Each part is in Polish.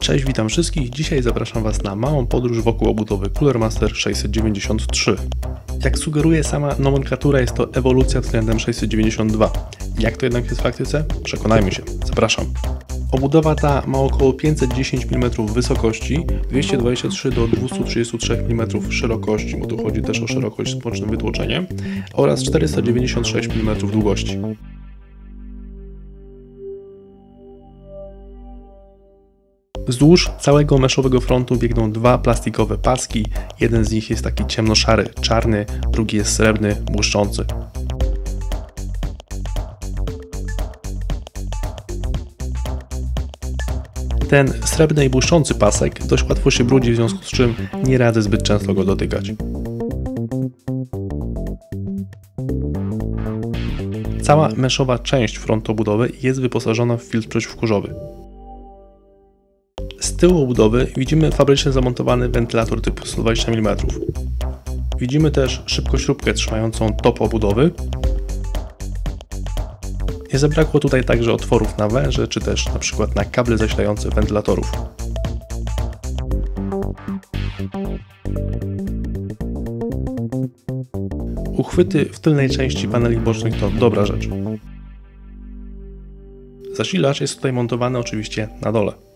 Cześć, witam wszystkich. Dzisiaj zapraszam Was na małą podróż wokół obudowy Cooler Master 693. Jak sugeruje sama nomenklatura, jest to ewolucja względem 692. Jak to jednak jest w praktyce? Przekonajmy się. Zapraszam. Obudowa ta ma około 510 mm wysokości, 223 do 233 mm szerokości, bo tu chodzi też o szerokość z bocznym wytłoczeniem, oraz 496 mm długości. Wzdłuż całego meszowego frontu biegną dwa plastikowe paski. Jeden z nich jest taki ciemnoszary, czarny, drugi jest srebrny, błyszczący. Ten srebrny i błyszczący pasek dość łatwo się brudzi, w związku z czym nie radzę zbyt często go dotykać. Cała meszowa część frontu obudowy jest wyposażona w filtr przeciwkurzowy. Tyłu obudowy widzimy fabrycznie zamontowany wentylator typu 120 mm. Widzimy też szybkośrubkę trzymającą top obudowy. Nie zabrakło tutaj także otworów na węże, czy też na przykład na kable zasilające wentylatorów. Uchwyty w tylnej części paneli bocznych to dobra rzecz. Zasilacz jest tutaj montowany oczywiście na dole.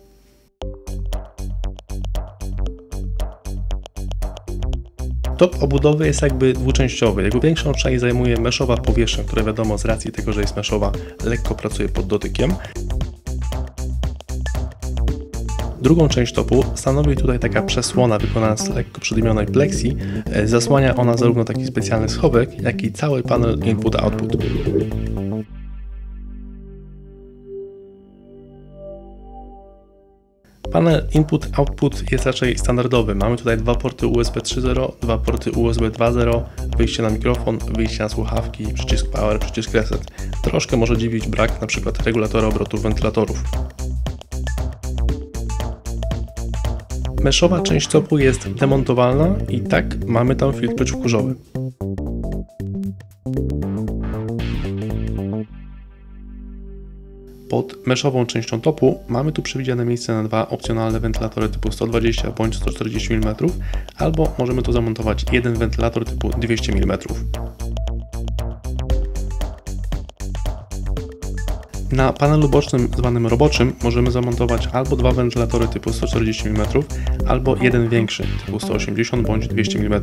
Top obudowy jest jakby dwuczęściowy. Jego większą część zajmuje meszowa powierzchnia, która wiadomo z racji tego, że jest meszowa, lekko pracuje pod dotykiem. Drugą część topu stanowi tutaj taka przesłona wykonana z lekko przydymionej plexi. E, zasłania ona zarówno taki specjalny schowek, jak i cały panel input-output. Panel input-output jest raczej standardowy. Mamy tutaj dwa porty USB 3.0, dwa porty USB 2.0, wyjście na mikrofon, wyjście na słuchawki, przycisk power, przycisk reset. Troszkę może dziwić brak np. regulatora obrotów wentylatorów. Meszowa część topu jest demontowalna i tak mamy tam filtr przeciwkurzowy. Pod meszową częścią topu mamy tu przewidziane miejsce na dwa opcjonalne wentylatory typu 120 bądź 140 mm, albo możemy tu zamontować jeden wentylator typu 200 mm. Na panelu bocznym zwanym roboczym możemy zamontować albo dwa wentylatory typu 140 mm, albo jeden większy typu 180 bądź 200 mm.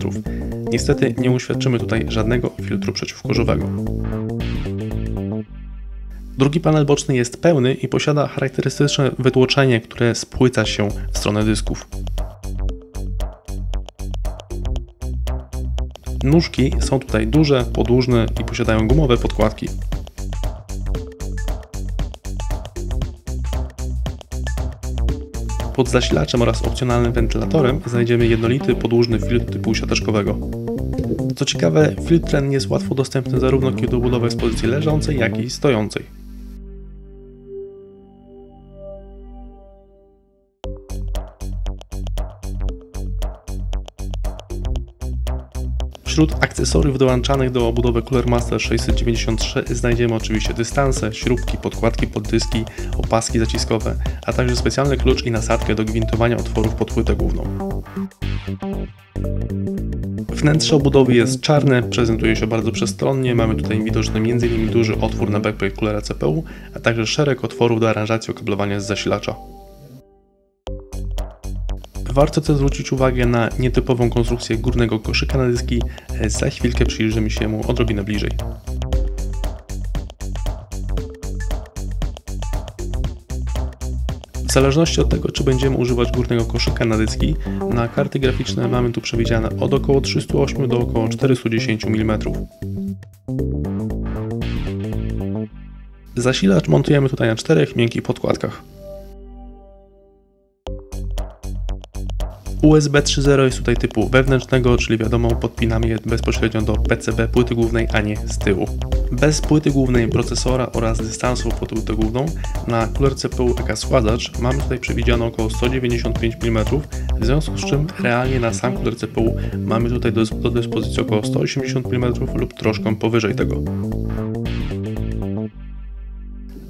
Niestety nie uświadczymy tutaj żadnego filtru przeciwkurzowego. Drugi panel boczny jest pełny i posiada charakterystyczne wytłoczenie, które spłyca się w stronę dysków. Nóżki są tutaj duże, podłużne i posiadają gumowe podkładki. Pod zasilaczem oraz opcjonalnym wentylatorem znajdziemy jednolity podłużny filtr typu siateczkowego. Co ciekawe, filtr ten jest łatwo dostępny zarówno kiedy jest w pozycji leżącej, jak i stojącej. Wśród akcesoriów dołączanych do obudowy Cooler Master 693 znajdziemy oczywiście dystanse, śrubki, podkładki pod dyski, opaski zaciskowe, a także specjalny klucz i nasadkę do gwintowania otworów pod płytę główną. Wnętrze obudowy jest czarne, prezentuje się bardzo przestronnie, mamy tutaj widoczny m.in. duży otwór na backplate coolera CPU, a także szereg otworów do aranżacji okablowania z zasilacza. Warto też zwrócić uwagę na nietypową konstrukcję górnego koszyka na dyski, e, za chwilkę przyjrzymy się mu odrobinę bliżej. W zależności od tego, czy będziemy używać górnego koszyka na dyski, na karty graficzne mamy tu przewidziane od około 308 do około 410 mm. Zasilacz montujemy tutaj na czterech miękkich podkładkach. USB 3.0 jest tutaj typu wewnętrznego, czyli wiadomo podpinamy je bezpośrednio do PCB płyty głównej, a nie z tyłu. Bez płyty głównej procesora oraz dystansu pod płytę główną na cooler CPU AK schładzacz mamy tutaj przewidziane około 195 mm, w związku z czym realnie na sam cooler CPU mamy tutaj do dyspozycji około 180 mm lub troszkę powyżej tego.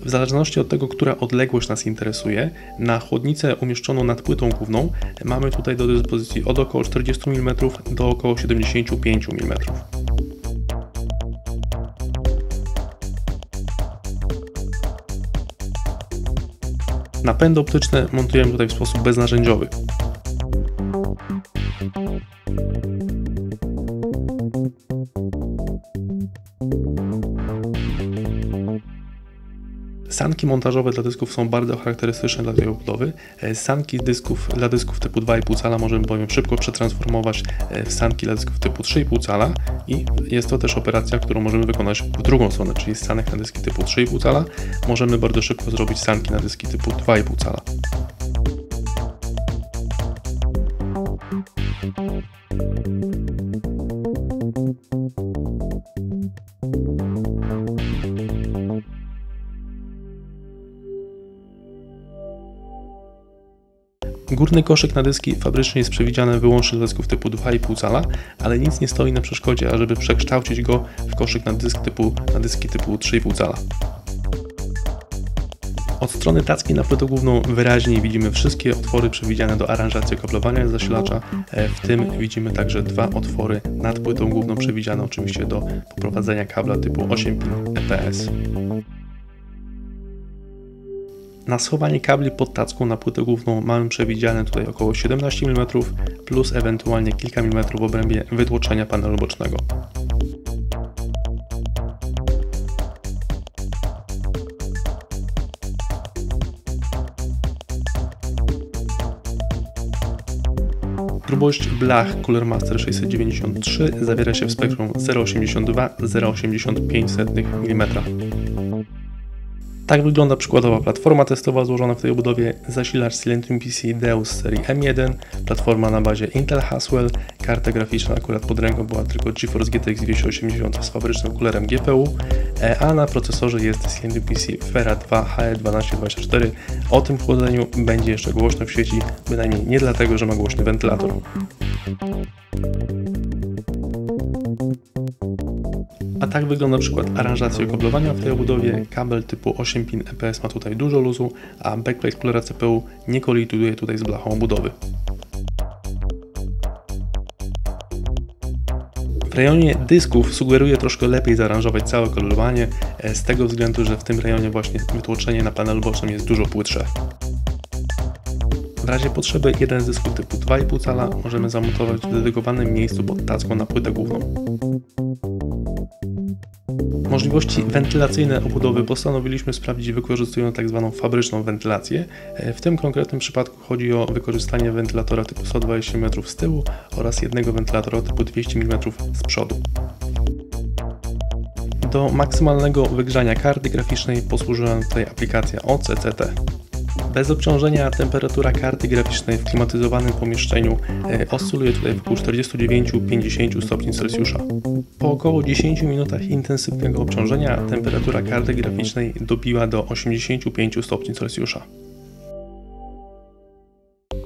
W zależności od tego, która odległość nas interesuje, na chłodnicę umieszczoną nad płytą główną mamy tutaj do dyspozycji od około 40 mm do około 75 mm. Napędy optyczne montujemy tutaj w sposób beznarzędziowy. Sanki montażowe dla dysków są bardzo charakterystyczne dla tej obudowy. E, sanki dysków dla dysków typu 2,5 cala możemy bowiem szybko przetransformować e, w sanki dla dysków typu 3,5 cala i jest to też operacja, którą możemy wykonać w drugą stronę, czyli z sanek na dyski typu 3,5 cala możemy bardzo szybko zrobić sanki na dyski typu 2,5 cala. Górny koszyk na dyski fabrycznie jest przewidziany wyłącznie dla dysków typu 2,5 cala, ale nic nie stoi na przeszkodzie, ażeby przekształcić go w koszyk na, dysk typu, na dyski typu 3,5 cala. Od strony tacki na płytę główną wyraźnie widzimy wszystkie otwory przewidziane do aranżacji kablowania zasilacza, e, w tym widzimy także dwa otwory nad płytą główną przewidziane oczywiście do poprowadzenia kabla typu 8 pin EPS. Na schowanie kabli pod tacką na płytę główną mamy przewidziane tutaj około 17 mm plus ewentualnie kilka milimetrów w obrębie wytłoczenia panelu bocznego. Grubość blach Cooler Master 693 zawiera się w spektrum 0,82-0,85 mm. Tak wygląda przykładowa platforma testowa złożona w tej obudowie, zasilacz Silentium PC Deus serii M1, platforma na bazie Intel Haswell, karta graficzna akurat pod ręką była tylko GeForce GTX 280 z fabrycznym kulerem GPU, e, a na procesorze jest Silentium PC Fera 2 HE1224. O tym chłodzeniu będzie jeszcze głośno w sieci, bynajmniej nie dlatego, że ma głośny wentylator. A tak wygląda przykład aranżacji okablowania w tej obudowie. Kabel typu 8 pin EPS ma tutaj dużo luzu, a backplate kulera CPU nie koliduje tutaj z blachą obudowy. W rejonie dysków sugeruję troszkę lepiej zaaranżować całe kolorowanie, e, z tego względu, że w tym rejonie właśnie wytłoczenie na panelu bocznym jest dużo płytsze. W razie potrzeby jeden z dysków typu 2,5 cala możemy zamontować w dedykowanym miejscu pod tacką na płytę główną. Możliwości wentylacyjne obudowy postanowiliśmy sprawdzić wykorzystując tak zwaną fabryczną wentylację. E, w tym konkretnym przypadku chodzi o wykorzystanie wentylatora typu 120 mm z tyłu oraz jednego wentylatora typu 200 mm z przodu. Do maksymalnego wygrzania karty graficznej posłużyła tutaj aplikacja OCCT. Bez obciążenia temperatura karty graficznej w klimatyzowanym pomieszczeniu e, oscyluje tutaj wokół 49-50 stopni Celsjusza. Po około 10 minutach intensywnego obciążenia temperatura karty graficznej dobiła do 85 stopni Celsjusza.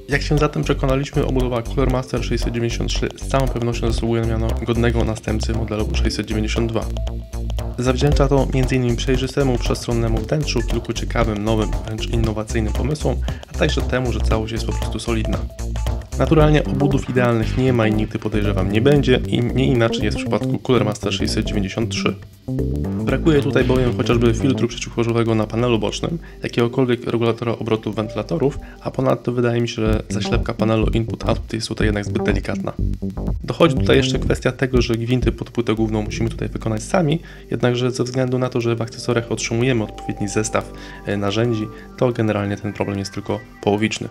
Jak się zatem przekonaliśmy, obudowa Cooler Master 693 z całą pewnością zasługuje na miano godnego następcy modelu 692. Zawdzięcza to m.in. przejrzystemu, przestronnemu wnętrzu, kilku ciekawym, nowym, wręcz innowacyjnym pomysłom, a także temu, że całość jest po prostu solidna. Naturalnie obudów idealnych nie ma i nigdy podejrzewam nie będzie i nie inaczej jest w przypadku Cooler Master 693. Brakuje tutaj bowiem chociażby filtru przeciwchłorzowego na panelu bocznym, jakiegokolwiek regulatora obrotu wentylatorów, a ponadto wydaje mi się, że zaślepka panelu input-output jest tutaj jednak zbyt delikatna. Dochodzi tutaj jeszcze kwestia tego, że gwinty pod płytę główną musimy tutaj wykonać sami, jednakże ze względu na to, że w akcesoriach otrzymujemy odpowiedni zestaw e, narzędzi, to generalnie ten problem jest tylko połowiczny.